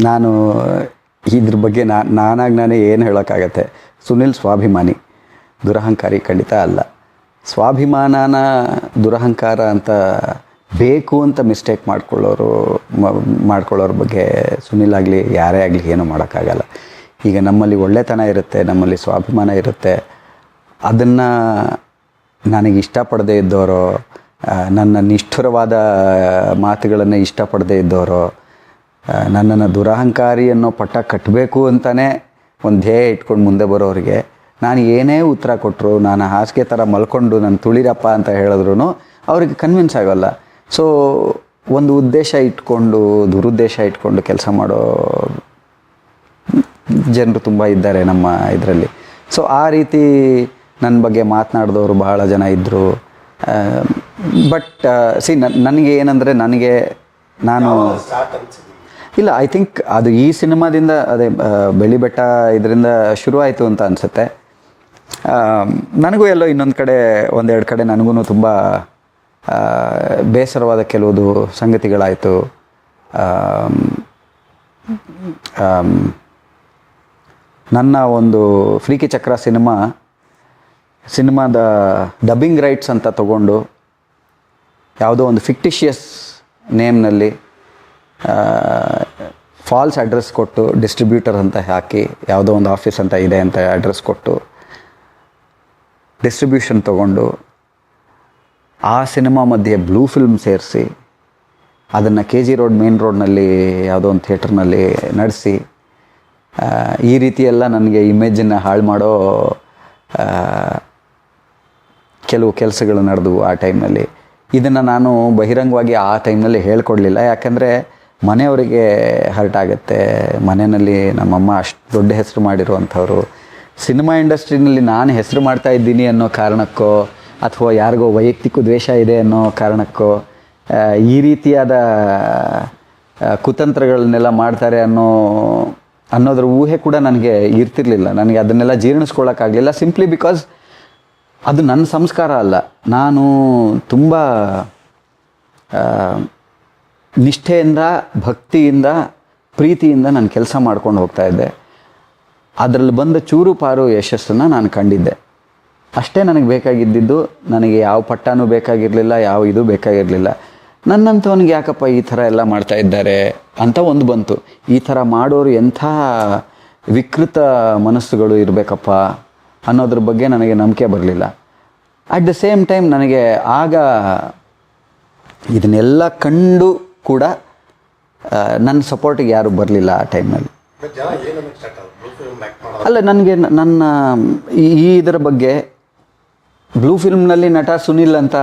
ನಾನು, ಇದ್ರ ಬಗ್ಗೆ ನಾ, ನಾನಾಗಿ ನಾನೇ ಏನು ಹೇಳೋಕ್ಕಾಗತ್ತೆ? ಸುನಿಲ್ ಸ್ವಾಭಿಮಾನಿ. ದುರಹಂಕಾರಿ ಖಂಡಿತ ಅಲ್ಲ. ಸ್ವಾಭಿಮಾನನ ದುರಹಂಕಾರ ಅಂತ ಬೇಕು ಅಂತ ಮಿಸ್ಟೇಕ್ ಮಾಡ್ಕೊಳ್ಳೋರು ಮಾಡ್ಕೊಳ್ಳೋರ ಬಗ್ಗೆ ಸುನಿಲ್ ಆಗಲಿ, ಯಾರೇ ಆಗಲಿ ಏನೂ ಮಾಡೋಕ್ಕಾಗಲ್ಲ. ಈಗ ನಮ್ಮಲ್ಲಿ ಒಳ್ಳೆತನ ಇರುತ್ತೆ, ನಮ್ಮಲ್ಲಿ ಸ್ವಾಭಿಮಾನ ಇರುತ್ತೆ. ಅದನ್ನು ನನಗೆ ಇಷ್ಟಪಡದೇ ಇದ್ದವರು ನನ್ನ ನಿಷ್ಠುರವಾದ ಮಾತುಗಳನ್ನು ಇಷ್ಟಪಡದೇ ಇದ್ದವರು ನನ್ನನ್ನು ದುರಹಂಕಾರಿ ಅನ್ನೋ ಪಟ್ಟ ಕಟ್ಟಬೇಕು ಅಂತಲೇ ಒಂದು ಧ್ಯೇಯ ಇಟ್ಕೊಂಡು ಮುಂದೆ ಬರೋರಿಗೆ. ನಾನು ಏನೇ ಉತ್ತರ ಕೊಟ್ಟರು ನಾನು ಹಾಸಿಗೆ ಥರ ಮಲ್ಕೊಂಡು ನಾನು ತುಳಿರಪ್ಪ ಅಂತ ಹೇಳಿದ್ರು ಅವ್ರಿಗೆ ಕನ್ವಿನ್ಸ್ ಆಗೋಲ್ಲ. ಸೊ ಒಂದು ಉದ್ದೇಶ ಇಟ್ಕೊಂಡು, ದುರುದ್ದೇಶ ಇಟ್ಕೊಂಡು ಕೆಲಸ ಮಾಡೋ ಜನರು ತುಂಬ ಇದ್ದಾರೆ ನಮ್ಮ ಇದರಲ್ಲಿ. ಸೊ ಆ ರೀತಿ ನನ್ನ ಬಗ್ಗೆ ಮಾತನಾಡಿದವರು ಬಹಳ ಜನ ಇದ್ದರು ಬಟ್ ಸಿ ನನಗೆ ಏನಂದರೆ ನನಗೆ ನಾನು ಇಲ್ಲ ಐ ಥಿಂಕ್ ಅದು ಈ ಸಿನಿಮಾದಿಂದ ಅದೇ ಆ, ಬೆಳಿ ಬೆಟ್ಟ ಇದರಿಂದ ಶುರುವಾಯಿತು ಅಂತ ಅನಿಸುತ್ತೆ. ನನಗೂ ಎಲ್ಲೋ ಇನ್ನೊಂದು ಕಡೆ ಒಂದೆರಡು ಕಡೆ ನನಗೂ ತುಂಬ ಬೇಸರವಾದ ಕೆಲವುದು ಸಂಗತಿಗಳಾಯಿತು. ನನ್ನ ಒಂದು ಫ್ರೀಕಿ ಚಕ್ರ ಸಿನಿಮಾ ಸಿನಿಮಾದ ಡಬ್ಬಿಂಗ್ ರೈಟ್ಸ್ ಅಂತ ತಗೊಂಡು ಯಾವುದೋ ಒಂದು ಫಿಕ್ಟಿಷಿಯಸ್ ನೇಮ್ನಲ್ಲಿ ಫಾಲ್ಸ್ ಅಡ್ರೆಸ್ ಕೊಟ್ಟು ಡಿಸ್ಟ್ರಿಬ್ಯೂಟರ್ ಅಂತ ಹಾಕಿ ಯಾವುದೋ ಒಂದು ಆಫೀಸ್ ಅಂತ ಇದೆ ಅಂತ ಅಡ್ರೆಸ್ ಕೊಟ್ಟು ಡಿಸ್ಟ್ರಿಬ್ಯೂಷನ್ ತಗೊಂಡು ಆ ಸಿನಿಮಾ ಮಧ್ಯೆ ಬ್ಲೂ ಫಿಲ್ಮ್ ಸೇರಿಸಿ ಅದನ್ನು ಕೆ ಜಿ ರೋಡ್ ಮೇನ್ ರೋಡ್ನಲ್ಲಿ ಯಾವುದೋ ಒಂದು ಥಿಯೇಟ್ರ್ನಲ್ಲಿ ನಡೆಸಿ ಈ ರೀತಿಯೆಲ್ಲ ನನಗೆ ಇಮೇಜನ್ನು ಹಾಳು ಮಾಡೋ ಕೆಲವು ಕೆಲಸಗಳು ನಡೆದವು ಆ ಟೈಮ್ನಲ್ಲಿ ಇದನ್ನು ನಾನು ಬಹಿರಂಗವಾಗಿ ಆ ಟೈಮ್ನಲ್ಲಿ ಹೇಳ್ಕೊಡ್ಲಿಲ್ಲ. ಯಾಕಂದರೆ ಮನೆಯವರಿಗೆ ಹರ್ಟ್ ಆಗುತ್ತೆ. ಮನೆಯಲ್ಲಿ ನಮ್ಮಮ್ಮ ಅಷ್ಟು ದೊಡ್ಡ ಹೆಸರು ಮಾಡಿರುವಂಥವ್ರು. ಸಿನಿಮಾ ಇಂಡಸ್ಟ್ರಿನಲ್ಲಿ ನಾನು ಹೆಸರು ಮಾಡ್ತಾ ಇದ್ದೀನಿ ಅನ್ನೋ ಕಾರಣಕ್ಕೋ, ಅಥವಾ ಯಾರಿಗೋ ವೈಯಕ್ತಿಕ ದ್ವೇಷ ಇದೆ ಅನ್ನೋ ಕಾರಣಕ್ಕೋ ಈ ರೀತಿಯಾದ ಕುತಂತ್ರಗಳನ್ನೆಲ್ಲ ಮಾಡ್ತಾರೆ ಅನ್ನೋ, ಅನ್ನೋದ್ರ ಊಹೆ ಕೂಡ ನನಗೆ ಇರ್ತಿರ್ಲಿಲ್ಲ. ನನಗೆ ಅದನ್ನೆಲ್ಲ ಜೀರ್ಣಿಸ್ಕೊಳ್ಳೋಕ್ಕಾಗಲಿಲ್ಲ ಸಿಂಪ್ಲಿ ಬಿಕಾಸ್ ಅದು ನನ್ನ ಸಂಸ್ಕಾರ ಅಲ್ಲ. ನಾನು ತುಂಬ ನಿಷ್ಠೆಯಿಂದ, ಭಕ್ತಿಯಿಂದ, ಪ್ರೀತಿಯಿಂದ ನಾನು ಕೆಲಸ ಮಾಡ್ಕೊಂಡು ಹೋಗ್ತಾ ಇದ್ದೆ. ಅದರಲ್ಲಿ ಬಂದ ಚೂರು ಪಾರು ಯಶಸ್ಸನ್ನು ನಾನು ಕಂಡಿದ್ದೆ. ಅಷ್ಟೇ ನನಗೆ ಬೇಕಾಗಿದ್ದಿದ್ದು, ನನಗೆ ಯಾವ ಪಟ್ಟನೂ ಬೇಕಾಗಿರಲಿಲ್ಲ, ಯಾವ ಇದು ಬೇಕಾಗಿರಲಿಲ್ಲ. ನನ್ನಂಥವನಿಗೆ ಯಾಕಪ್ಪ ಈ ಥರ ಎಲ್ಲ ಮಾಡ್ತಾ ಇದ್ದಾರೆ ಅಂತ ಒಂದು ಬಂತು. ಈ ಥರ ಮಾಡೋರು ಎಂಥ ವಿಕೃತ ಮನಸ್ಸುಗಳು ಇರಬೇಕಪ್ಪ ಅನ್ನೋದ್ರ ಬಗ್ಗೆ ನನಗೆ ನಂಬಿಕೆ ಬರಲಿಲ್ಲ. ಅಟ್ ದ ಸೇಮ್ ಟೈಮ್ ನನಗೆ ಆಗ ಇದನ್ನೆಲ್ಲ ಕಂಡು ಕೂಡ ನನ್ನ ಸಪೋರ್ಟಿಗೆ ಯಾರು ಬರಲಿಲ್ಲ ಆ ಟೈಮಲ್ಲಿ ಅಲ್ಲ ನನಗೆ ನನ್ನ ಈ ಈ ಇದರ ಬಗ್ಗೆ ಬ್ಲೂ ಫಿಲ್ಮ್ನಲ್ಲಿ ನಟ ಸುನಿಲ್ ಅಂತ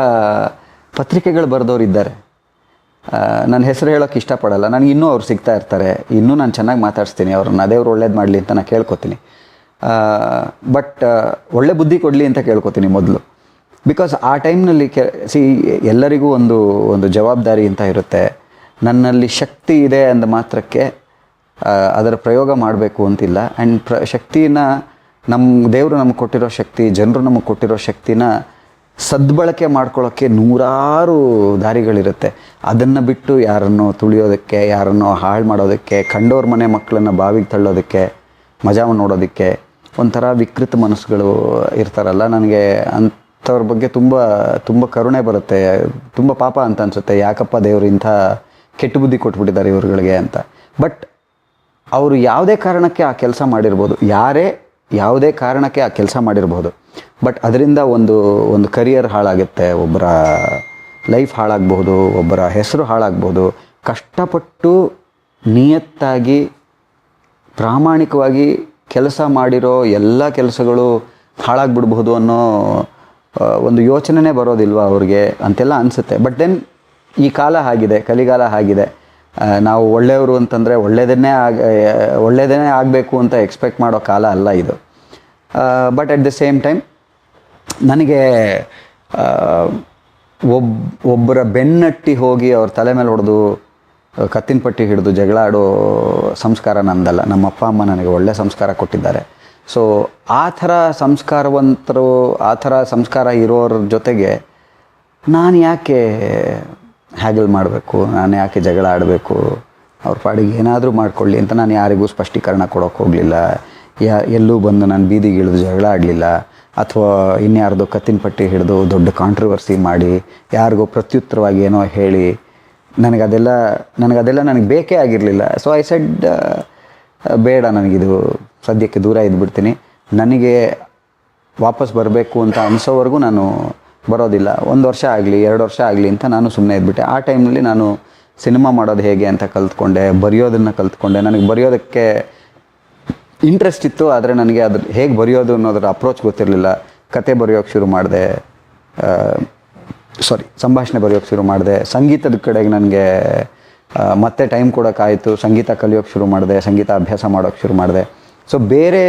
ಪತ್ರಿಕೆಗಳು ಬರೆದವ್ರು ಇದ್ದಾರೆ. ನನ್ನ ಹೆಸರು ಹೇಳೋಕೆ ಇಷ್ಟಪಡಲ್ಲ. ನನಗೆ ಇನ್ನೂ ಅವ್ರು ಸಿಗ್ತಾ ಇರ್ತಾರೆ. ಇನ್ನೂ ನಾನು ಚೆನ್ನಾಗಿ ಮಾತಾಡಿಸ್ತೀನಿ. ಅವ್ರನ್ನ ಅದೇವ್ರು ಒಳ್ಳೇದು ಮಾಡಲಿ ಅಂತ ನಾನು ಕೇಳ್ಕೊತೀನಿ. ಬಟ್ ಒಳ್ಳೆ ಬುದ್ಧಿ ಕೊಡಲಿ ಅಂತ ಕೇಳ್ಕೊತೀನಿ ಮೊದಲು. ಬಿಕಾಸ್ ಆ ಟೈಮ್ನಲ್ಲಿ ಕೆ ಸಿ ಎಲ್ಲರಿಗೂ ಒಂದು ಒಂದು ಜವಾಬ್ದಾರಿ ಅಂತ ಇರುತ್ತೆ. ನನ್ನಲ್ಲಿ ಶಕ್ತಿ ಇದೆ ಅಂದ ಮಾತ್ರಕ್ಕೆ ಅದರ ಪ್ರಯೋಗ ಮಾಡಬೇಕು ಅಂತಿಲ್ಲ. ಆ್ಯಂಡ್ ಪ್ರ, ಶಕ್ತಿನ ನಮ್ಮ ದೇವರು ನಮಗೆ ಕೊಟ್ಟಿರೋ ಶಕ್ತಿ, ಜನರು ನಮಗೆ ಕೊಟ್ಟಿರೋ ಶಕ್ತಿನ ಸದ್ಬಳಕೆ ಮಾಡ್ಕೊಳ್ಳೋಕ್ಕೆ ನೂರಾರು ದಾರಿಗಳಿರುತ್ತೆ. ಅದನ್ನು ಬಿಟ್ಟು ಯಾರನ್ನೋ ತುಳಿಯೋದಕ್ಕೆ, ಯಾರನ್ನೋ ಹಾಳು ಮಾಡೋದಕ್ಕೆ ಕಂಡೋರ ಮನೆ ಮಕ್ಕಳನ್ನು ಬಾವಿಗೆ ತಳ್ಳೋದಕ್ಕೆ, ಮಜಾವ ನೋಡೋದಕ್ಕೆ ಒಂಥರ ವಿಕೃತ ಮನಸ್ಸುಗಳು ಇರ್ತಾರಲ್ಲ. ನನಗೆ ಅಂಥವ್ರ ಬಗ್ಗೆ ತುಂಬ ತುಂಬ ಕರುಣೆ ಬರುತ್ತೆ. ತುಂಬ ಪಾಪ ಅಂತ ಅನಿಸುತ್ತೆ. ಯಾಕಪ್ಪ ದೇವರು ಇಂಥ ಕೆಟ್ಟ ಬುದ್ಧಿ ಕೊಟ್ಬಿಟ್ಟಿದ್ದಾರೆ ಇವರುಗಳಿಗೆ ಅಂತ. ಬಟ್ ಅವರು ಯಾವುದೇ ಕಾರಣಕ್ಕೆ ಆ ಕೆಲಸ ಮಾಡಿರ್ಬೋದು. ಯಾರೇ ಯಾವುದೇ ಕಾರಣಕ್ಕೆ ಆ ಕೆಲಸ ಮಾಡಿರ್ಬೋದು. ಬಟ್ ಅದರಿಂದ ಒಂದು ಒಂದು ಕರಿಯರ್ ಹಾಳಾಗುತ್ತೆ. ಒಬ್ಬರ ಲೈಫ್ ಹಾಳಾಗ್ಬೋದು ಒಬ್ಬರ ಹೆಸರು ಹಾಳಾಗ್ಬೋದು ಕಷ್ಟಪಟ್ಟು ನಿಯತ್ತಾಗಿ, ಪ್ರಾಮಾಣಿಕವಾಗಿ ಕೆಲಸ ಮಾಡಿರೋ ಎಲ್ಲ ಕೆಲಸಗಳು ಹಾಳಾಗ್ಬಿಡ್ಬೋದು ಅನ್ನೋ ಒಂದು ಯೋಚನೆನೇ ಬರೋದಿಲ್ವಾ ಅವ್ರಿಗೆ ಅಂತೆಲ್ಲ ಅನಿಸುತ್ತೆ. ಬಟ್ ದೆನ್ ಈ ಕಾಲ ಆಗಿದೆ, ಕಲಿಗಾಲ ಆಗಿದೆ. ನಾವು ಒಳ್ಳೆಯವರು ಅಂತಂದರೆ ಒಳ್ಳೆಯದನ್ನೇ ಆಗ ಒಳ್ಳೆಯದನ್ನೇ ಆಗಬೇಕು ಅಂತ ಎಕ್ಸ್ಪೆಕ್ಟ್ ಮಾಡೋ ಕಾಲ ಅಲ್ಲ ಇದು. But at the same time ನನಗೆ ಒಬ್, ಒಬ್ಬರ ಬೆನ್ನಟ್ಟಿ ಹೋಗಿ ಅವ್ರ ತಲೆ ಮೇಲೆ ಹೊಡೆದು, ಕತ್ತಿನ ಪಟ್ಟಿ ಹಿಡಿದು ಜಗಳ ಆಡೋ ಸಂಸ್ಕಾರ ನಂದಲ್ಲ. ನಮ್ಮ ಅಪ್ಪ, ಅಮ್ಮ ನನಗೆ ಒಳ್ಳೆ ಸಂಸ್ಕಾರ ಕೊಟ್ಟಿದ್ದಾರೆ. ಸೊ ಆ ಥರ ಸಂಸ್ಕಾರವಂತರು, ಆ ಥರ ಸಂಸ್ಕಾರ ಇರೋರ ಜೊತೆಗೆ ನಾನು ಯಾಕೆ ಹ್ಯಾಗಲ್ ಮಾಡಬೇಕು, ನಾನು ಯಾಕೆ ಜಗಳ ಆಡಬೇಕು, ಅವ್ರ ಪಾಡಿಗೆ ಏನಾದರೂ ಮಾಡ್ಕೊಳ್ಳಿ ಅಂತ ನಾನು ಯಾರಿಗೂ ಸ್ಪಷ್ಟೀಕರಣ ಕೊಡೋಕೆ ಹೋಗಲಿಲ್ಲ. ಯಾ, ಎಲ್ಲೂ ಬಂದು ನಾನು ಬೀದಿಗೆ ಇಳಿದು ಜಗಳ ಆಡಲಿಲ್ಲ. ಅಥವಾ ಇನ್ಯಾರ್ದು ಕತ್ತಿನ ಪಟ್ಟಿ ಹಿಡಿದು ದೊಡ್ಡ ಕಾಂಟ್ರವರ್ಸಿ ಮಾಡಿ, ಯಾರಿಗೋ ಪ್ರತ್ಯುತ್ತರವಾಗಿ ಏನೋ ಹೇಳಿ ನನಗದೆಲ್ಲ ನನಗದೆಲ್ಲ ನನಗೆ ಬೇಕೇ ಆಗಿರಲಿಲ್ಲ. ಸೊ ಐ ಸೆಡ್ ಬೇಡ ನನಗಿದು ಸದ್ಯಕ್ಕೆ ದೂರ ಇದ್ಬಿಡ್ತೀನಿ. ನನಗೆ ವಾಪಸ್ ಬರಬೇಕು ಅಂತ ಅನಿಸೋವರೆಗೂ ನಾನು ಬರೋದಿಲ್ಲ. ಒಂದು ವರ್ಷ ಆಗಲಿ, ಎರಡು ವರ್ಷ ಆಗಲಿ ಅಂತ ನಾನು ಸುಮ್ಮನೆ ಇದ್ಬಿಟ್ಟೆ. ಆ ಟೈಮ್ನಲ್ಲಿ ನಾನು ಸಿನಿಮಾ ಮಾಡೋದು ಹೇಗೆ ಅಂತ ಕಲ್ತ್ಕೊಂಡೆ, ಬರೆಯೋದನ್ನು ಕಲ್ತ್ಕೊಂಡೆ. ನನಗೆ ಬರೆಯೋದಕ್ಕೆ ಇಂಟ್ರೆಸ್ಟ್ ಇತ್ತು, ಆದರೆ ನನಗೆ ಅದ್ರ ಹೇಗೆ ಬರೆಯೋದು ಅನ್ನೋದರ ಅಪ್ರೋಚ್ ಗೊತ್ತಿರಲಿಲ್ಲ. ಕತೆ ಬರೆಯೋಕ್ಕೆ ಶುರು ಮಾಡಿದೆ ಸಾರಿ ಸಂಭಾಷಣೆ ಬರೆಯೋಕ್ಕೆ ಶುರು ಮಾಡಿದೆ. ಸಂಗೀತದ ಕಡೆಗೆ ನನಗೆ ಮತ್ತೆ ಟೈಮ್ ಕೊಡೋಕ್ಕಾಯಿತು ಸಂಗೀತ ಕಲಿಯೋಕ್ಕೆ ಶುರು ಮಾಡಿದೆ, ಸಂಗೀತ ಅಭ್ಯಾಸ ಮಾಡೋಕ್ಕೆ ಶುರು ಮಾಡಿದೆ. ಸೊ ಬೇರೆ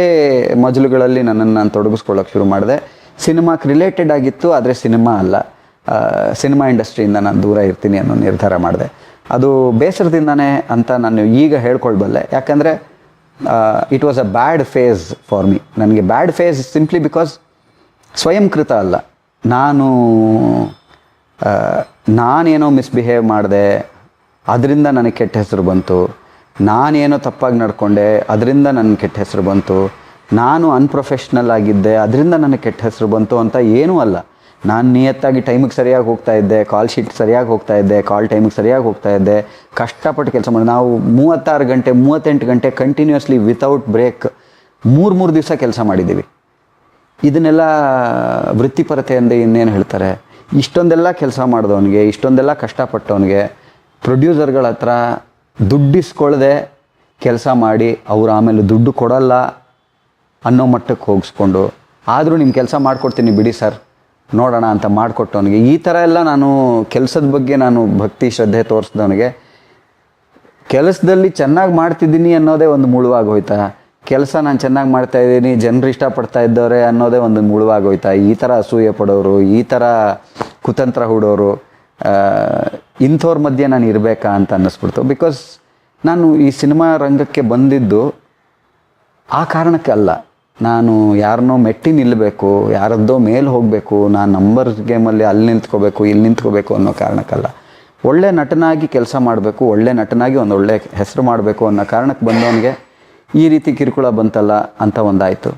ಮಜಲುಗಳಲ್ಲಿ ನನ್ನನ್ನು ನಾನು ತೊಡಗಿಸ್ಕೊಳ್ಳೋಕೆ ಶುರು ಮಾಡಿದೆ. ಸಿನಿಮಾಕ್ಕೆ ರಿಲೇಟೆಡ್ ಆಗಿತ್ತು, ಆದರೆ ಸಿನಿಮಾ ಅಲ್ಲ. ಸಿನಿಮಾ ಇಂಡಸ್ಟ್ರಿಯಿಂದ ನಾನು ದೂರ ಇರ್ತೀನಿ ಅನ್ನೋ ನಿರ್ಧಾರ ಮಾಡಿದೆ. ಅದು ಬೇಸರದಿಂದನೇ ಅಂತ ನಾನು ಈಗ ಹೇಳ್ಕೊಳ್ಬಲ್ಲೆ. ಯಾಕಂದರೆ it was a bad phase for me ನನಗೆ ಬ್ಯಾಡ್ ಫೇಸ್ ಸಿಂಪ್ಲಿ ಬಿಕಾಸ್ ಸ್ವಯಂಕೃತ ಅಲ್ಲ. ನಾನು ನಾನೇನೋ ಮಿಸ್ಬಿಹೇವ್ ಮಾಡಿದೆ, ಅದರಿಂದ ನನಗೆ ಕೆಟ್ಟ ಹೆಸರು ಬಂತು. ನಾನೇನೋ ತಪ್ಪಾಗಿ ನಡ್ಕೊಂಡೆ, ಅದರಿಂದ ನನಗೆ ಕೆಟ್ಟ ಹೆಸರು ಬಂತು. ನಾನು ಅನ್ಪ್ರೊಫೆಷ್ನಲ್ ಆಗಿದ್ದೆ, ಅದರಿಂದ ನನಗೆ ಕೆಟ್ಟ ಹೆಸರು ಬಂತು ಅಂತ ಏನೂ ಅಲ್ಲ. ನಾನು ನಿಯತ್ತಾಗಿ ಟೈಮಿಗೆ ಸರಿಯಾಗಿ ಹೋಗ್ತಾ ಇದ್ದೆ ಕಾಲ್ ಶೀಟ್ ಸರಿಯಾಗಿ ಹೋಗ್ತಾ ಇದ್ದೆ ಕಾಲ್ ಟೈಮಿಗೆ ಸರಿಯಾಗಿ ಹೋಗ್ತಾ ಇದ್ದೆ. ಕಷ್ಟಪಟ್ಟು ಕೆಲಸ ಮಾಡಿ, ನಾವು ಮೂವತ್ತಾರು ಗಂಟೆ, ಮೂವತ್ತೆಂಟು ಗಂಟೆ ಕಂಟಿನ್ಯೂಸ್ಲಿ ವಿತೌಟ್ ಬ್ರೇಕ್ ಮೂರು ಮೂರು ದಿವಸ ಕೆಲಸ ಮಾಡಿದ್ದೀವಿ ಇದನ್ನೆಲ್ಲ ವೃತ್ತಿಪರತೆ ಅಂದರೆ ಇನ್ನೇನು ಹೇಳ್ತಾರೆ? ಇಷ್ಟೊಂದೆಲ್ಲ ಕೆಲಸ ಮಾಡಿದವನಿಗೆ, ಇಷ್ಟೊಂದೆಲ್ಲ ಕಷ್ಟಪಟ್ಟವನಿಗೆ ಪ್ರೊಡ್ಯೂಸರ್ಗಳ ಹತ್ರ ದುಡ್ಡಿಸ್ಕೊಳ್ಳದೆ ಕೆಲಸ ಮಾಡಿ, ಅವ್ರು ಆಮೇಲೆ ದುಡ್ಡು ಕೊಡಲ್ಲ. ಅನ್ನೋ ಮಟ್ಟಕ್ಕೆ ಹೋಗಿಸ್ಕೊಂಡು, ಆದರೂ ನಿಮ್ಮ ಕೆಲಸ ಮಾಡಿಕೊಡ್ತೀನಿ ಬಿಡಿ ಸರ್, ನೋಡೋಣ ಅಂತ ಮಾಡಿಕೊಟ್ಟವನಿಗೆ. ಈ ಥರ ಎಲ್ಲ ನಾನು ಕೆಲಸದ ಬಗ್ಗೆ ನಾನು ಭಕ್ತಿ, ಶ್ರದ್ಧೆ ತೋರಿಸ್ದವನಿಗೆ. ಕೆಲಸದಲ್ಲಿ ಚೆನ್ನಾಗಿ ಮಾಡ್ತಿದ್ದೀನಿ ಅನ್ನೋದೇ ಒಂದು ಮುಳುವಾಗಿ ಹೋಯ್ತಾ ಕೆಲಸ ನಾನು ಚೆನ್ನಾಗಿ ಮಾಡ್ತಾ ಇದ್ದೀನಿ, ಜನರು ಇಷ್ಟಪಡ್ತಾ ಇದ್ದವ್ರೆ ಅನ್ನೋದೇ ಒಂದು ಮುಳುವಾಗೋಯ್ತಾ? ಈ ಥರ ಅಸೂಯೆ ಪಡೋರು, ಈ ಥರ ಕುತಂತ್ರ ಹೂಡೋರು ಇಂಥವ್ರ ಮಧ್ಯೆ ನಾನು ಇರಬೇಕಾ ಅಂತ ಅನ್ನಿಸ್ಬಿಡ್ತು. ಬಿಕಾಸ್ ನಾನು ಈ ಸಿನಿಮಾ ರಂಗಕ್ಕೆ ಬಂದಿದ್ದು ಆ ಕಾರಣಕ್ಕೆ ಅಲ್ಲ. ನಾನು ಯಾರನ್ನೋ ಮೆಟ್ಟಿ ನಿಲ್ಲಬೇಕು ಯಾರದ್ದೋ ಮೇಲೆ ಹೋಗಬೇಕು ನಾನು ನಂಬರ್ ಗೇಮಲ್ಲಿ ಅಲ್ಲಿ ನಿಂತ್ಕೋಬೇಕು ಇಲ್ಲಿ ನಿಂತ್ಕೋಬೇಕು ಅನ್ನೋ ಕಾರಣಕ್ಕಲ್ಲ. ಒಳ್ಳೆ ನಟನಾಗಿ ಕೆಲಸ ಮಾಡಬೇಕು ಒಳ್ಳೆ ನಟನಾಗಿ ಒಂದು ಒಳ್ಳೆ ಹೆಸರು ಮಾಡಬೇಕು ಅನ್ನೋ ಕಾರಣಕ್ಕೆ ಬಂದವನಿಗೆ ಈ ರೀತಿ ಕಿರುಕುಳ ಬಂತಲ್ಲ ಅಂತ ಒಂದಾಯಿತು.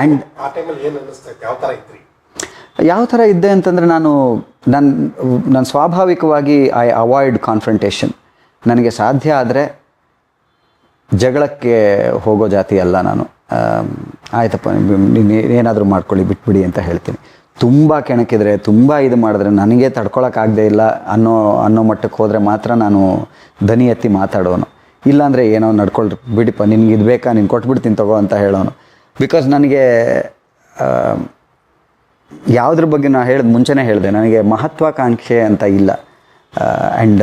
ಆ್ಯಂಡ್ ಯಾವ ಥರ ಇದ್ದೆ ಅಂತಂದರೆ ನಾನು ನನ್ನ ನಾನು ಸ್ವಾಭಾವಿಕವಾಗಿ ಐ ಅವಾಯ್ಡ್ ಕಾನ್ಫ್ರಂಟೇಷನ್ ನನಗೆ ಸಾಧ್ಯ ಆದರೆ ಜಗಳಕ್ಕೆ ಹೋಗೋ ಜಾತಿ ಅಲ್ಲ ನಾನು. ಆಯ್ತಪ್ಪ ಏನಾದರೂ ಮಾಡ್ಕೊಳ್ಳಿ, ಬಿಟ್ಬಿಡಿ ಅಂತ ಹೇಳ್ತೀನಿ. ತುಂಬ ಕೆಣಕಿದ್ರೆ, ತುಂಬ ಇದು ಮಾಡಿದ್ರೆ ನನಗೆ ತಡ್ಕೊಳಕ್ಕಾಗದೇ ಇಲ್ಲ ಅನ್ನೋ ಅನ್ನೋ ಮಟ್ಟಕ್ಕೆ ಹೋದರೆ ಮಾತ್ರ ನಾನು ದನಿ ಎತ್ತಿ ಮಾತಾಡೋನು. ಇಲ್ಲಾಂದರೆ ಏನೋ ನಡ್ಕೊಳ್ರಿ ಬಿಡಿಪ್ಪ, ನಿನ್ಗೆ ಇದು ಬೇಕಾ? ನೀನು ಕೊಟ್ಬಿಡ್ತೀನಿ ತಗೋ ಅಂತ ಹೇಳೋನು. ಬಿಕಾಸ್ ನನಗೆ ಯಾವುದ್ರ ಬಗ್ಗೆ ನಾನು ಹೇಳಿದ ಮುಂಚೆನೇ ಹೇಳಿದೆ. ನನಗೆ ಮಹತ್ವಾಕಾಂಕ್ಷೆ ಅಂತ ಇಲ್ಲ. ಆ್ಯಂಡ್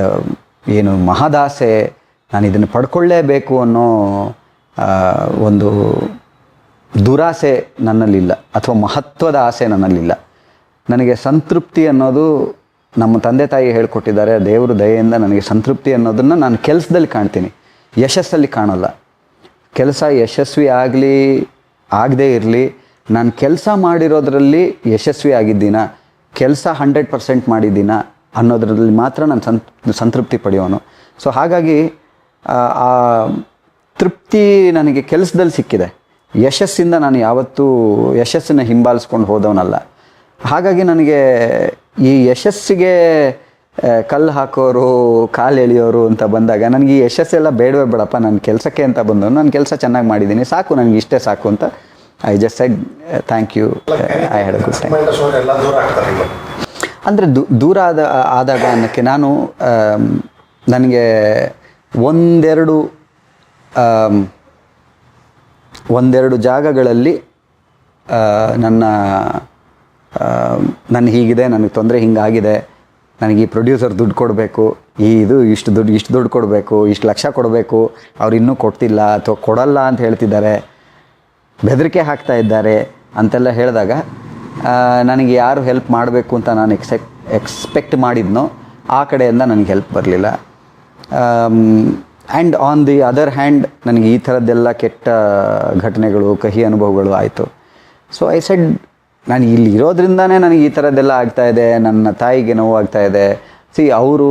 ಏನು ಮಹದಾಸೆ, ನಾನು ಇದನ್ನು ಪಡ್ಕೊಳ್ಳೇಬೇಕು ಅನ್ನೋ ಒಂದು ದುರಾಸೆ ನನ್ನಲ್ಲಿಲ್ಲ ಅಥವಾ ಮಹತ್ವದ ಆಸೆ ನನ್ನಲ್ಲಿಲ್ಲ. ನನಗೆ ಸಂತೃಪ್ತಿ ಅನ್ನೋದು ನಮ್ಮ ತಂದೆ ತಾಯಿ ಹೇಳ್ಕೊಟ್ಟಿದ್ದಾರೆ, ದೇವರ ದಯೆಯಿಂದ ನನಗೆ ಸಂತೃಪ್ತಿ ಅನ್ನೋದನ್ನು ನಾನು ಕೆಲಸದಲ್ಲಿ ಕಾಣ್ತೀನಿ. ಯಶಸ್ಸಲ್ಲಿ ಕಾಣಲ್ಲ. ಕೆಲಸ ಯಶಸ್ವಿ ಆಗಲಿ, ಆಗದೇ ಇರಲಿ, ನಾನು ಕೆಲಸ ಮಾಡಿರೋದ್ರಲ್ಲಿ ಯಶಸ್ವಿ ಆಗಿದ್ದೀನ, ಕೆಲಸ ಹಂಡ್ರೆಡ್ ಪರ್ಸೆಂಟ್ ಮಾಡಿದ್ದೀನ ಅನ್ನೋದ್ರಲ್ಲಿ ಮಾತ್ರ ನಾನು ಸಂತ್, ಸಂತೃಪ್ತಿ ಪಡೆಯೋನು. ಸೊ ಹಾಗಾಗಿ ತೃಪ್ತಿ ನನಗೆ ಕೆಲಸದಲ್ಲಿ ಸಿಕ್ಕಿದೆ. ಯಶಸ್ಸಿಂದ ನಾನು ಯಾವತ್ತೂ ಯಶಸ್ಸನ್ನು ಹಿಂಬಾಲಿಸ್ಕೊಂಡು ಹೋದವನಲ್ಲ. ಹಾಗಾಗಿ ನನಗೆ ಈ ಯಶಸ್ಸಿಗೆ ಕಲ್ಲು ಹಾಕೋರು, ಕಾಲು ಎಳೆಯೋರು ಅಂತ ಬಂದಾಗ ನನಗೆ ಈ ಯಶಸ್ಸೆಲ್ಲ ಬೇಡವೇ ಬೇಡಪ್ಪ ನನ್ನ ಕೆಲಸಕ್ಕೆ ಅಂತ ಬಂದವನು ನಾನು ಕೆಲಸ ಚೆನ್ನಾಗಿ ಮಾಡಿದ್ದೀನಿ, ಸಾಕು, ನನಗೆ ಇಷ್ಟೇ ಸಾಕು ಅಂತ I just said thank you I had good time ಅಂದರೆ ದೂರ ಆದ, ಆದಾಗ ಅನ್ನೋಕ್ಕೆ ನಾನು ನನಗೆ ಒಂದೆರಡು ಒಂದೆರಡು ಜಾಗಗಳಲ್ಲಿ ನನ್ನ ನನ್ನ ಹೀಗಿದೆ, ನನಗೆ ತೊಂದರೆ ಹಿಂಗಾಗಿದೆ, ನನಗೆ ಈ ಪ್ರೊಡ್ಯೂಸರ್ ದುಡ್ಡು ಕೊಡಬೇಕು, ಈ ಇದು ಇಷ್ಟು ದುಡ್ಡು ಇಷ್ಟು ದುಡ್ಡು ಕೊಡಬೇಕು, ಇಷ್ಟು ಲಕ್ಷ ಕೊಡಬೇಕು, ಅವ್ರು ಇನ್ನೂ ಕೊಡ್ತಿಲ್ಲ ಅಥವಾ ಕೊಡಲ್ಲ ಅಂತ ಹೇಳ್ತಿದ್ದಾರೆ, ಬೆದರಿಕೆ ಹಾಕ್ತಾ ಇದ್ದಾರೆ ಅಂತೆಲ್ಲ ಹೇಳಿದಾಗ ನನಗೆ ಯಾರು ಹೆಲ್ಪ್ ಮಾಡಬೇಕು ಅಂತ ನಾನು ಎಕ್ಸೆಕ್, ಎಕ್ಸ್ಪೆಕ್ಟ್ ಮಾಡಿದ್ನೋ, ಆ ಕಡೆಯಿಂದ ನನಗೆ ಹೆಲ್ಪ್ ಬರಲಿಲ್ಲ. And on the other hand ನನಗೆ ಈ ಥರದ್ದೆಲ್ಲ ಕೆಟ್ಟ ಘಟನೆಗಳು, ಕಹಿ ಅನುಭವಗಳು ಆಯಿತು. ಸೊ ಐ ಸೆಡ್ ನಾನು ಇಲ್ಲಿ ಇರೋದ್ರಿಂದನೇ ನನಗೆ ಈ ಥರದ್ದೆಲ್ಲ ಆಗ್ತಾಯಿದೆ ನನ್ನ ತಾಯಿಗೆ ನೋವಾಗ್ತಾ ಇದೆ. ಸಿ ಅವರು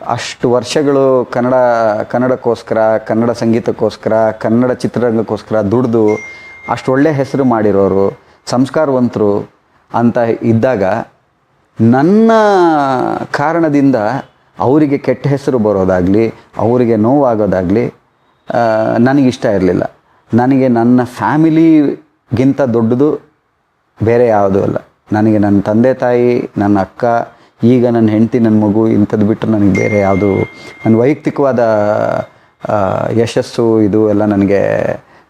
ಅಷ್ಟು ವರ್ಷಗಳು ಕನ್ನಡ, ಕನ್ನಡಕ್ಕೋಸ್ಕರ, ಕನ್ನಡ ಸಂಗೀತಕ್ಕೋಸ್ಕರ, ಕನ್ನಡ ಚಿತ್ರರಂಗಕ್ಕೋಸ್ಕರ ದುಡಿದು ಅಷ್ಟು ಒಳ್ಳೆಯ ಹೆಸರು ಮಾಡಿರೋರು, ಸಂಸ್ಕಾರವಂತರು ಅಂತ ಇದ್ದಾಗ ನನ್ನ ಕಾರಣದಿಂದ ಅವರಿಗೆ ಕೆಟ್ಟ ಹೆಸರು ಬರೋದಾಗಲಿ, ಅವರಿಗೆ ನೋವಾಗೋದಾಗಲಿ ನನಗಿಷ್ಟ ಇರಲಿಲ್ಲ. ನನಗೆ ನನ್ನ ಫ್ಯಾಮಿಲಿಗಿಂತ ದೊಡ್ಡದು ಬೇರೆ ಯಾವುದೂ ಅಲ್ಲ. ನನಗೆ ನನ್ನ ತಂದೆ ತಾಯಿ, ನನ್ನ ಅಕ್ಕ, ಈಗ ನನ್ನ ಹೆಂಡತಿ, ನನ್ನ ಮಗು ಇಂಥದ್ದು ಬಿಟ್ಟು ನನಗೆ ಬೇರೆ ಯಾವುದು. ನನ್ನ ವೈಯಕ್ತಿಕವಾದ ಯಶಸ್ಸು, ಇದು ಎಲ್ಲ ನನಗೆ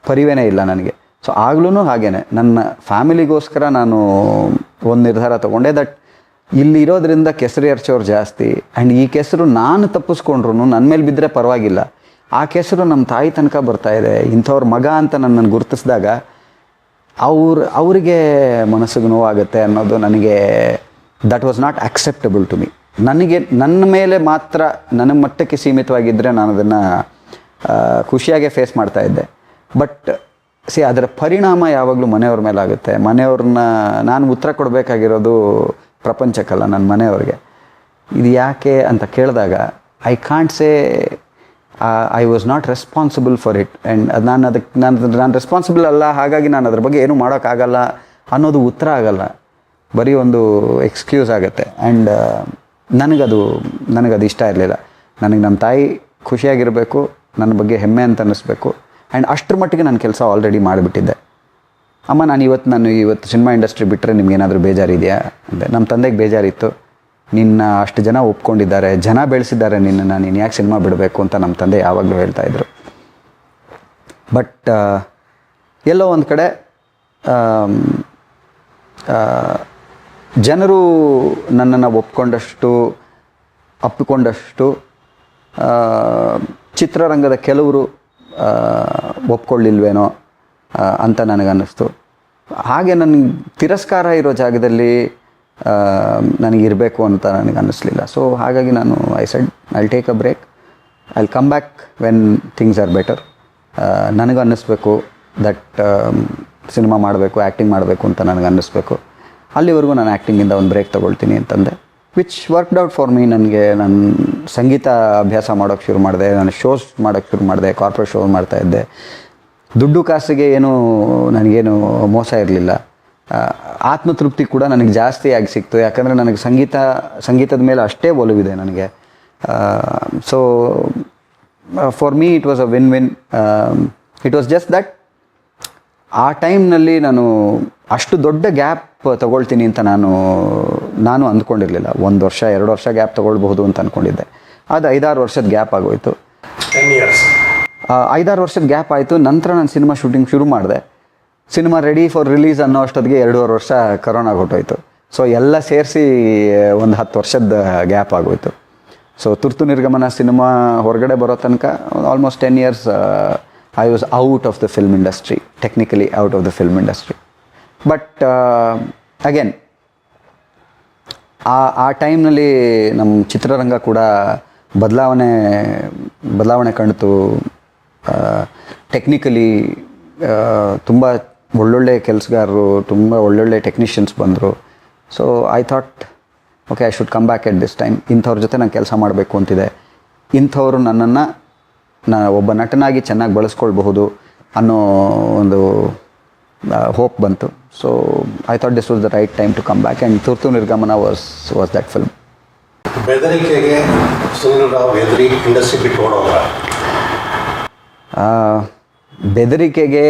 ಪರಿವೇನೇ ಇಲ್ಲ ನನಗೆ. ಸೊ ಆಗ್ಲೂ ಹಾಗೇ ನನ್ನ ಫ್ಯಾಮಿಲಿಗೋಸ್ಕರ ನಾನು ಒಂದು ನಿರ್ಧಾರ ತೊಗೊಂಡೆ ದಟ್ ಇಲ್ಲಿ ಇರೋದ್ರಿಂದ ಕೆಸರು ಎರಚೋರು ಜಾಸ್ತಿ. ಆ್ಯಂಡ್ ಈ ಕೆಸರು ನಾನು ತಪ್ಪಿಸ್ಕೊಂಡ್ರು ನನ್ನ ಮೇಲೆ ಬಿದ್ದರೆ ಪರವಾಗಿಲ್ಲ. ಆ ಕೆಸರು ನಮ್ಮ ತಾಯಿ ತನಕ ಬರ್ತಾ ಇದೆ. ಇಂಥವ್ರ ಮಗ ಅಂತ ನನ್ನನ್ನು ಗುರುತಿಸಿದಾಗ ಅವ್ರ, ಅವರಿಗೆ ಮನಸ್ಸಿಗೆ ನೋವಾಗುತ್ತೆ ಅನ್ನೋದು ನನಗೆ that was not acceptable to me ನನಗೆ, ನನ್ನ ಮೇಲೆ ಮಾತ್ರ ನನ್ನ ಮಟ್ಟಕ್ಕೆ ಸೀಮಿತವಾಗಿದ್ದರೆ ನಾನು ಅದನ್ನು ಖುಷಿಯಾಗೆ ಫೇಸ್ ಮಾಡ್ತಾ ಇದ್ದೆ. ಬಟ್ ಸಿ ಅದರ ಪರಿಣಾಮ ಯಾವಾಗಲೂ ಮನೆಯವ್ರ ಮೇಲೆ ಆಗುತ್ತೆ ಮನೆಯವ್ರನ್ನ ನಾನು ಉತ್ತರ ಕೊಡಬೇಕಾಗಿರೋದು ಪ್ರಪಂಚಕ್ಕಲ್ಲ ನನ್ನ ಮನೆಯವ್ರಿಗೆ. ಇದು ಯಾಕೆ ಅಂತ ಕೇಳಿದಾಗ I can't say I was not responsible for it and ಅದು ನಾನು ಅದಕ್ಕೆ ನಾನು ನಾನು ರೆಸ್ಪಾನ್ಸಿಬಲ್ ಅಲ್ಲ, ಹಾಗಾಗಿ ನಾನು ಅದ್ರ ಬಗ್ಗೆ ಏನೂ ಮಾಡೋಕ್ಕಾಗಲ್ಲ ಅನ್ನೋದು ಉತ್ತರ ಆಗಲ್ಲ. ಬರೀ ಒಂದು ಎಕ್ಸ್ಕ್ಯೂಸ್ ಆಗುತ್ತೆ. ಆ್ಯಂಡ್ ನನಗದು ನನಗದು ಇಷ್ಟ ಇರಲಿಲ್ಲ. ನನಗೆ ನಮ್ಮ ತಾಯಿ ಖುಷಿಯಾಗಿರಬೇಕು, ನನ್ನ ಬಗ್ಗೆ ಹೆಮ್ಮೆ ಅಂತ ಅನ್ನಿಸ್ಬೇಕು. ಆ್ಯಂಡ್ ಅಷ್ಟರ ಮಟ್ಟಿಗೆ ನಾನು ಕೆಲಸ ಆಲ್ರೆಡಿ ಮಾಡಿಬಿಟ್ಟಿದ್ದೆ. ಅಮ್ಮ, ನಾನು ಇವತ್ತು ನಾನು ಇವತ್ತು ಸಿನಿಮಾ ಇಂಡಸ್ಟ್ರಿ ಬಿಟ್ಟರೆ ನಿಮ್ಗೇನಾದರೂ ಬೇಜಾರಿದೆಯಾ? ಅಂದೆ ನಮ್ಮ ತಂದೆಗೆ ಬೇಜಾರಿತ್ತು. ನಿನ್ನ ಅಷ್ಟು ಜನ ಒಪ್ಕೊಂಡಿದ್ದಾರೆ, ಜನ ಬೆಳೆಸಿದ್ದಾರೆ ನಿನ್ನನ್ನು, ನೀನು ಯಾಕೆ ಸಿನಿಮಾ ಬಿಡಬೇಕು ಅಂತ ನಮ್ಮ ತಂದೆ ಯಾವಾಗಲೂ ಹೇಳ್ತಾಯಿದ್ರು ಬಟ್ ಎಲ್ಲೋ ಒಂದು ಕಡೆ ಜನರು ನನ್ನನ್ನು ಒಪ್ಕೊಂಡಷ್ಟು, ಅಪ್ಪಿಕೊಂಡಷ್ಟು ಚಿತ್ರರಂಗದ ಕೆಲವರು ಒಪ್ಕೊಳ್ಳಿಲ್ವೇನೋ ಅಂತ ನನಗನ್ನಿಸ್ತು. ಹಾಗೆ ನನಗೆ ತಿರಸ್ಕಾರ ಇರೋ ಜಾಗದಲ್ಲಿ ನನಗಿರಬೇಕು ಅಂತ ನನಗೆ ಅನ್ನಿಸ್ಲಿಲ್ಲ ಸೊ ಹಾಗಾಗಿ ನಾನು I said I take a break I come back when things are better ನನಗೆ ಅನ್ನಿಸ್ಬೇಕು ದಟ್ ಸಿನಿಮಾ ಮಾಡಬೇಕು ಆ್ಯಕ್ಟಿಂಗ್ ಮಾಡಬೇಕು ಅಂತ ನನಗೆ ಅನ್ನಿಸ್ಬೇಕು ಅಲ್ಲಿವರೆಗೂ ನಾನು ಆ್ಯಕ್ಟಿಂಗಿಂದ ಒಂದು ಬ್ರೇಕ್ ತೊಗೊಳ್ತೀನಿ ಅಂತಂದೆ which worked out for me ನನಗೆ ನಾನು ಸಂಗೀತ ಅಭ್ಯಾಸ ಮಾಡೋಕ್ಕೆ ಶುರು ಮಾಡಿದೆ, ನಾನು ಶೋಸ್ ಮಾಡೋಕ್ಕೆ ಶುರು ಮಾಡಿದೆ ಕಾರ್ಪೊರೇಟ್ ಶೋ ಮಾಡ್ತಾ ಇದ್ದೆ. ದುಡ್ಡು ಕಾಸಿಗೆ ಏನು ನನಗೇನು ಮೋಸ ಇರಲಿಲ್ಲ. ಆತ್ಮತೃಪ್ತಿ ಕೂಡ ನನಗೆ ಜಾಸ್ತಿ ಆಗಿ ಸಿಕ್ತು. ಯಾಕಂದರೆ ನನಗೆ ಸಂಗೀತ, ಸಂಗೀತದ ಮೇಲೆ ಅಷ್ಟೇ ಒಲವಿದೆ ನನಗೆ. So for me it was a win win it was just that ಆ ಟೈಮ್ನಲ್ಲಿ ನಾನು ಅಷ್ಟು ದೊಡ್ಡ ಗ್ಯಾಪ್ ತಗೊಳ್ತೀನಿ ಅಂತ ನಾನು ನಾನು ಅಂದ್ಕೊಂಡಿರಲಿಲ್ಲ. ಒಂದು ವರ್ಷ, ಎರಡು ವರ್ಷ ಗ್ಯಾಪ್ ತಗೊಳ್ಬಹುದು ಅಂತ ಅಂದ್ಕೊಂಡಿದ್ದೆ ಅದು ಐದಾರು ವರ್ಷದ ಗ್ಯಾಪ್ ಆಗೋಯಿತು. ಟೆನ್ ಇಯರ್ಸ್ ಐದಾರು ವರ್ಷದ ಗ್ಯಾಪ್ ಆಯಿತು. ನಂತರ ನಾನು ಸಿನಿಮಾ ಶೂಟಿಂಗ್ ಶುರು ಮಾಡಿದೆ. ಸಿನಿಮಾ ರೆಡಿ ಫಾರ್ ರಿಲೀಸ್ ಅನ್ನೋ ಅಷ್ಟೊತ್ತಿಗೆ ಎರಡೂವರೆ ವರ್ಷ ಕರೋನಾ ಹೊಟ್ಟೋಯ್ತು ಸೊ ಎಲ್ಲ ಸೇರಿಸಿ ಒಂದು ಹತ್ತು ವರ್ಷದ ಗ್ಯಾಪ್ ಆಗೋಯ್ತು. ಸೊ ತುರ್ತು ನಿರ್ಗಮನ ಸಿನಿಮಾ ಹೊರಗಡೆ ಬರೋ ತನಕ almost ten years I was out of the film industry technically out of the film industry but again ಆ ಆ ಟೈಮ್ನಲ್ಲಿ ನಮ್ಮ ಚಿತ್ರರಂಗ ಕೂಡ ಬದಲಾವಣೆ ಬದಲಾವಣೆ ಕಾಣ್ತು ಟೆಕ್ನಿಕಲಿ ತುಂಬ ಒಳ್ಳೊಳ್ಳೆ ಕೆಲಸಗಾರರು, ತುಂಬ ಒಳ್ಳೊಳ್ಳೆ ಟೆಕ್ನಿಷಿಯನ್ಸ್ ಬಂದರು. So I thought okay I should come back at this time ಇಂಥವ್ರ ಜೊತೆ ನಾನು ಕೆಲಸ ಮಾಡಬೇಕು ಅಂತಿದೆ ಇಂಥವರು ನನ್ನನ್ನು, ನಾ, ಒಬ್ಬ ನಟನಾಗಿ ಚೆನ್ನಾಗಿ ಬಳಸ್ಕೊಳ್ಬಹುದು ಅನ್ನೋ ಒಂದು ಹೋಪ್ ಬಂತು. So I thought this was the right time to come back and Thurthu Nirgamana was was that film ಬೆದರಿಕೆಗೆ Sunil Rao ಎದುರಿ ಇಂಡಸ್ಟ್ರಿ ಬಿಟ್ಟು ಓಡೋದ್ರ. ಬೆದರಿಕೆಗೆ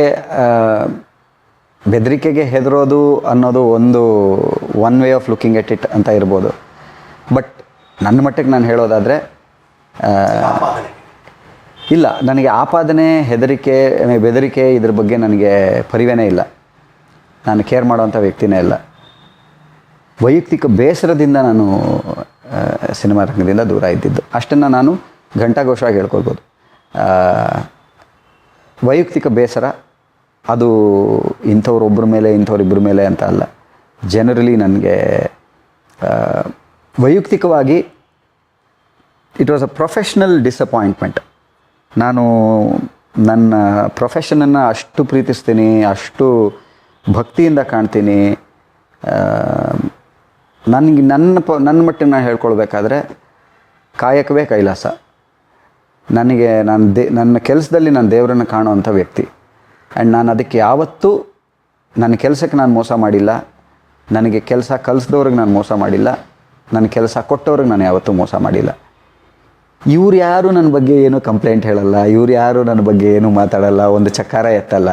ಬೆದರಿಕೆಗೆ ಹೆದರೋದು ಅನ್ನೋದು ಒಂದು one way of looking at it ಅಂತ ಇರ್ಬೋದು. ಬಟ್ ನನ್ನ ಮಟ್ಟಿಗೆ ನಾನು ಹೇಳೋದಾದರೆ ಇಲ್ಲ, ನನಗೆ ಆಪಾದನೆ, ಹೆದರಿಕೆ ಬೆದರಿಕೆ ಇದ್ರ ಬಗ್ಗೆ ನನಗೆ ಪರಿವೇನೇ ಇಲ್ಲ. ನಾನು ಕೇರ್ ಮಾಡೋವಂಥ ವ್ಯಕ್ತಿನೇ ಇಲ್ಲ. ವೈಯಕ್ತಿಕ ಬೇಸರದಿಂದ ನಾನು ಸಿನಿಮಾ ರಂಗದಿಂದ ದೂರ ಇದ್ದಿದ್ದು. ಅಷ್ಟನ್ನು ನಾನು ಘಂಟಾಘೋಷವಾಗಿ ಹೇಳ್ಕೊಳ್ಬೋದು. ವೈಯಕ್ತಿಕ ಬೇಸರ, ಅದು ಇಂಥವ್ರೊಬ್ಬರ ಮೇಲೆ ಇಂಥವ್ರಿಬ್ಬರ ಮೇಲೆ ಅಂತ ಅಲ್ಲ. ಜನರಲಿ ನನಗೆ ವೈಯಕ್ತಿಕವಾಗಿ it was a professional disappointment ನಾನು ನನ್ನ ಪ್ರೊಫೆಷನನ್ನು ಅಷ್ಟು ಪ್ರೀತಿಸ್ತೀನಿ, ಅಷ್ಟು ಭಕ್ತಿಯಿಂದ ಕಾಣ್ತೀನಿ. ನನಗೆ ನನ್ನ ಪ, ನನ್ನ ಮಟ್ಟಿಗೆ ನಾನು ಹೇಳ್ಕೊಳ್ಬೇಕಾದ್ರೆ ಕಾಯಕವೇ ಕೈಲಾಸ. ನನಗೆ ನಾನು ದೇ, ನನ್ನ ಕೆಲಸದಲ್ಲಿ ನಾನು ದೇವರನ್ನು ಕಾಣುವಂಥ ವ್ಯಕ್ತಿ. ಆ್ಯಂಡ್ ನಾನು ಅದಕ್ಕೆ ಯಾವತ್ತೂ ನನ್ನ ಕೆಲಸಕ್ಕೆ ನಾನು ಮೋಸ ಮಾಡಿಲ್ಲ. ನನಗೆ ಕೆಲಸ ಕಲಿಸ್ದವ್ರಿಗೆ ನಾನು ಮೋಸ ಮಾಡಿಲ್ಲ. ನನ್ನ ಕೆಲಸ ಕೊಟ್ಟವ್ರಿಗೆ ನಾನು ಯಾವತ್ತೂ ಮೋಸ ಮಾಡಿಲ್ಲ. ಇವ್ರು ಯಾರು ನನ್ನ ಬಗ್ಗೆ ಏನೂ ಕಂಪ್ಲೇಂಟ್ ಹೇಳಲ್ಲ, ಇವ್ರು ಯಾರು ನನ್ನ ಬಗ್ಗೆ ಏನೂ ಮಾತಾಡಲ್ಲ, ಒಂದು ಚಕಾರ ಎತ್ತಲ್ಲ.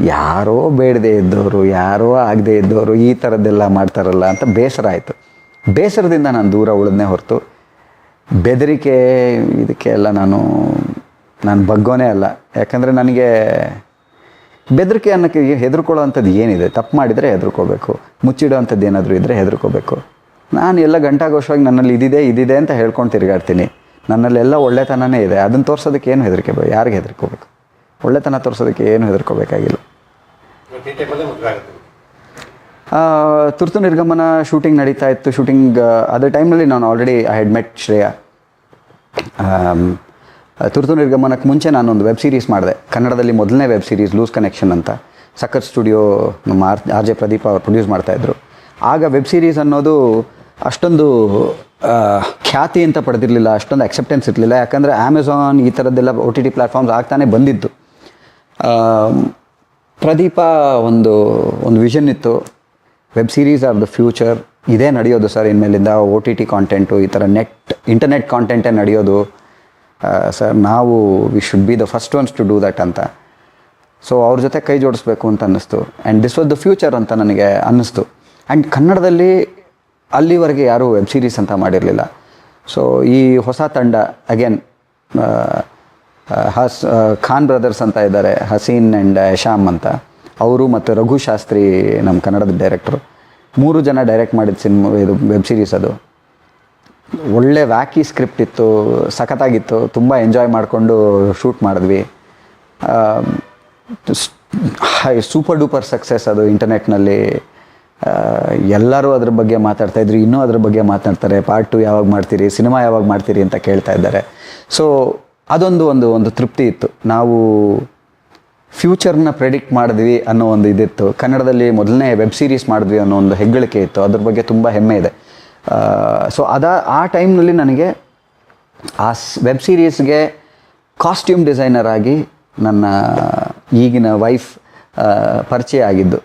ಯಾರೋ ಬೇಡದೇ ಇದ್ದವರು, ಯಾರೋ ಆಗದೇ ಇದ್ದವರು ಈ ಥರದ್ದೆಲ್ಲ ಮಾಡ್ತಾರಲ್ಲ ಅಂತ ಬೇಸರ ಆಯಿತು. ಬೇಸರದಿಂದ ನಾನು ದೂರ ಉಳಿದ್ನೇ ಹೊರತು. ಬೆದರಿಕೆ ಇದಕ್ಕೆ ಎಲ್ಲ ನಾನು ನಾನು ಬಗ್ಗೋನೇ ಅಲ್ಲ. ಯಾಕಂದರೆ ನನಗೆ ಬೆದರಿಕೆ ಅನ್ನೋಕ್ಕೆ ಹೆದರ್ಕೊಳ್ಳೋ ಅಂಥದ್ದು ಏನಿದೆ? ತಪ್ಪು ಮಾಡಿದರೆ ಹೆದರ್ಕೋಬೇಕು. ಮುಚ್ಚಿಡೋ ಅಂಥದ್ದು ಏನಾದರೂ ಇದ್ದರೆ ಹೆದರ್ಕೋಬೇಕು. ನಾನು ಎಲ್ಲ ಗಂಟಾಘೋಷವಾಗಿ ನನ್ನಲ್ಲಿ ಇದಿದೆ ಇದಿದೆ ಅಂತ ಹೇಳ್ಕೊಂಡು ತಿರುಗಾಡ್ತೀನಿ. ನನ್ನಲ್ಲೆಲ್ಲ ಒಳ್ಳೆತನನೇ ಇದೆ. ಅದನ್ನು ತೋರ್ಸೋದಕ್ಕೆ ಏನು ಹೆದರಿಕೆ ಯಾರಿಗೆ ಹೆದರ್ಕೋಬೇಕು? ಒಳ್ಳೆತನ ತೋರ್ಸೋದಕ್ಕೆ ಏನು ಹೆದರ್ಕೋಬೇಕಾಗಿಲ್ಲ ಈ ಟೈಮಲ್ಲೇ ಮದುವೆ ಆಗುತ್ತೆ ಆ, ತುರ್ತು ನಿರ್ಗಮನ ಶೂಟಿಂಗ್ ನಡೀತಾ ಇತ್ತು. ಶೂಟಿಂಗ್ ಅದೇ ಟೈಮಲ್ಲಿ ನಾನು already I had met Shreya Thurthu ನಿರ್ಗಮನಕ್ಕೆ ಮುಂಚೆ ನಾನೊಂದು ವೆಬ್ ಸೀರೀಸ್ ಮಾಡಿದೆ. ಕನ್ನಡದಲ್ಲಿ ಮೊದಲನೇ ವೆಬ್ ಸೀರೀಸ್ ಲೂಸ್ ಕನೆಕ್ಷನ್ ಅಂತ. ಸಕ್ಕರ್ ಸ್ಟುಡಿಯೋ ನಮ್ಮ ಆರ್ ಆರ್ ಜೆ ಪ್ರದೀಪ್ ಅವರು ಪ್ರೊಡ್ಯೂಸ್ ಮಾಡ್ತಾಯಿದ್ರು ಆಗ ವೆಬ್ ಸೀರೀಸ್ ಅನ್ನೋದು ಅಷ್ಟೊಂದು ಖ್ಯಾತಿ ಅಂತ ಪಡೆದಿರಲಿಲ್ಲ, ಅಷ್ಟೊಂದು ಅಕ್ಸೆಪ್ಟೆನ್ಸ್ ಇರಲಿಲ್ಲ. ಯಾಕಂದರೆ ಅಮೆಝಾನ್ ಈ ಥರದ್ದೆಲ್ಲ ಒ ಟಿ ಟಿ ಪ್ಲ್ಯಾಟ್ಫಾರ್ಮ್ಸ್ ಆಗ್ತಾನೆ ಬಂದಿದ್ದು. ಪ್ರದೀಪ ಒಂದು ಒಂದು ವಿಷನ್ ಇತ್ತು. Web series are the future ಇದೇ ನಡೆಯೋದು ಸರ್ ಇನ್ಮೇಲಿಂದ ಒ ಟಿ ಟಿ ಕಾಂಟೆಂಟು ಈ ಥರ ನೆಟ್ ಇಂಟರ್ನೆಟ್ ಕಾಂಟೆಂಟೇ ನಡೆಯೋದು. ಸರ್, ನಾವು we should be the first ones to do that ಅಂತ. ಸೊ ಅವ್ರ ಜೊತೆ ಕೈ ಜೋಡಿಸ್ಬೇಕು ಅಂತ ಅನ್ನಿಸ್ತು. And this was the future ಅಂತ ನನಗೆ ಅನ್ನಿಸ್ತು. ಆ್ಯಂಡ್ ಕನ್ನಡದಲ್ಲಿ ಅಲ್ಲಿವರೆಗೆ ಯಾರೂ ವೆಬ್ ಸೀರೀಸ್ ಅಂತ ಮಾಡಿರಲಿಲ್ಲ. ಸೊ ಈ ಹೊಸ ತಂಡ ಅಗೇನ್ ಹಸ್ ಖಾನ್ ಬ್ರದರ್ಸ್ ಅಂತ ಇದ್ದಾರೆ, ಹಸೀನ್ ಆ್ಯಂಡ್ ಶ್ಯಾಮ್ ಅಂತ. ಅವರು ಮತ್ತು ರಘು ಶಾಸ್ತ್ರಿ, ನಮ್ಮ ಕನ್ನಡದ ಡೈರೆಕ್ಟ್ರು ಮೂರು ಜನ ಡೈರೆಕ್ಟ್ ಮಾಡಿದ ಸಿನಿಮಾ ಇದು ವೆಬ್ ಸೀರೀಸ್ ಅದು. ಒಳ್ಳೆ ವ್ಯಾಕಿ ಸ್ಕ್ರಿಪ್ಟ್ ಇತ್ತು, ಸಖತ್ತಾಗಿತ್ತು, ತುಂಬ ಎಂಜಾಯ್ ಮಾಡಿಕೊಂಡು ಶೂಟ್ ಮಾಡಿದ್ವಿ. ಹೈ ಸೂಪರ್ ಡೂಪರ್ ಸಕ್ಸಸ್ ಅದು ಇಂಟರ್ನೆಟ್ನಲ್ಲಿ ಎಲ್ಲರೂ ಅದ್ರ ಬಗ್ಗೆ ಮಾತಾಡ್ತಾ ಇದ್ರು, ಇನ್ನೂ ಅದ್ರ ಬಗ್ಗೆ ಮಾತಾಡ್ತಾರೆ ಪಾರ್ಟ್ ಟು ಯಾವಾಗ ಮಾಡ್ತೀರಿ ಸಿನಿಮಾ ಯಾವಾಗ ಮಾಡ್ತೀರಿ ಅಂತ ಕೇಳ್ತಾ ಇದ್ದಾರೆ. ಸೊ ಅದೊಂದು ಒಂದು ಒಂದು ತೃಪ್ತಿ ಇತ್ತು. ನಾವು ಫ್ಯೂಚರ್ನ ಪ್ರೆಡಿಕ್ಟ್ ಮಾಡಿದ್ವಿ ಅನ್ನೋ ಒಂದು ಇದಿತ್ತು. ಕನ್ನಡದಲ್ಲಿ ಮೊದಲನೇ ವೆಬ್ ಸೀರೀಸ್ ಮಾಡಿದ್ವಿ ಅನ್ನೋ ಒಂದು ಹೆಗ್ಗಳಿಕೆ ಇತ್ತು. ಅದ್ರ ಬಗ್ಗೆ ತುಂಬ ಹೆಮ್ಮೆ ಇದೆ. ಸೊ ಅದ, ಆ ಟೈಮ್ನಲ್ಲಿ ನನಗೆ ಆ ವೆಬ್ ಸೀರೀಸ್ಗೆ ಕಾಸ್ಟ್ಯೂಮ್ ಡಿಸೈನರ್ ಆಗಿ ನನ್ನ ಈಗಿನ ವೈಫ್ ಪರಿಚಯ ಆಗಿದ್ದು.